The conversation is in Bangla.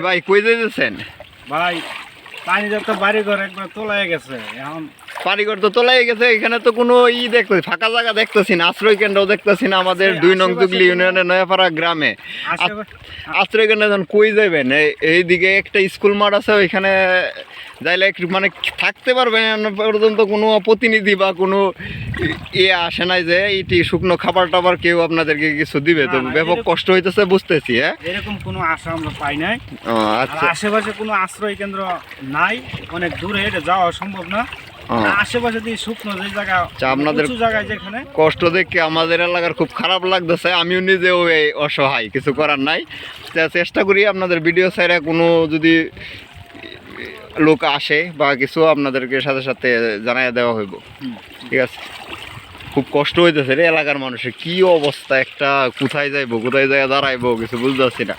ভাই কই যাইতেছেন? ভাই পানি তো বাড়ি ঘর একবার তোলাই গেছে এখন বাড়িঘর তো তোলাই গেছে এখানে তো কোনো ই দেখতেছি ফাঁকা জায়গা দেখতেছি না আশ্রয় কেন্দ্র দেখতেছি না আমাদের দুই নং দুগলি ইউনিয়নের নয়াপাড়া গ্রামে। আশ্রয় কেন্দ্র যখন কই যাবেন এই- এইদিকে একটা স্কুল মাঠ আছে ওইখানে যাইলে মানে থাকতে পারবেন এখন পর্যন্ত কোনো প্রতিনিধি বা কোনো ইয়ে আসে নাই যে এটি শুকনো খাবার টাবার কেউ আপনাদেরকে কিছু দিবে। তো ব্যাপক কষ্ট হইতেছে বুঝতেছি হ্যাঁ? এরকম কোনো আশা আমরা পাই নাই। আচ্ছা। আশেপাশে কোনো আশ্রয় কেন্দ্র নাই অনেক দূরে যাওয়া সম্ভব না। আশেপাশে দিয়ে শুকনো যে জায়গা আচ্ছা, আপনাদের- জায়গায় যেখানে। কষ্ট দেখে আমাদের এলাকার খুব খারাপ লাগতেছে আমিও নিজেও এই অসহায় কিছু করার নাই। চেষ্টা করি আপনাদের ভিডিও সাইডে কোনো যদি লোক আসে বা কিছু আপনাদেরকে সাথে সাথে জানাইয়া দেওয়া হইব। ঠিক আছে? খুব কষ্ট হইতেছে রে এলাকার মানুষের। কি অবস্থা? একটা কোথায় যাইবো কোথায় যায় দাঁড়াইবো কিছু বুঝতে পারছি না।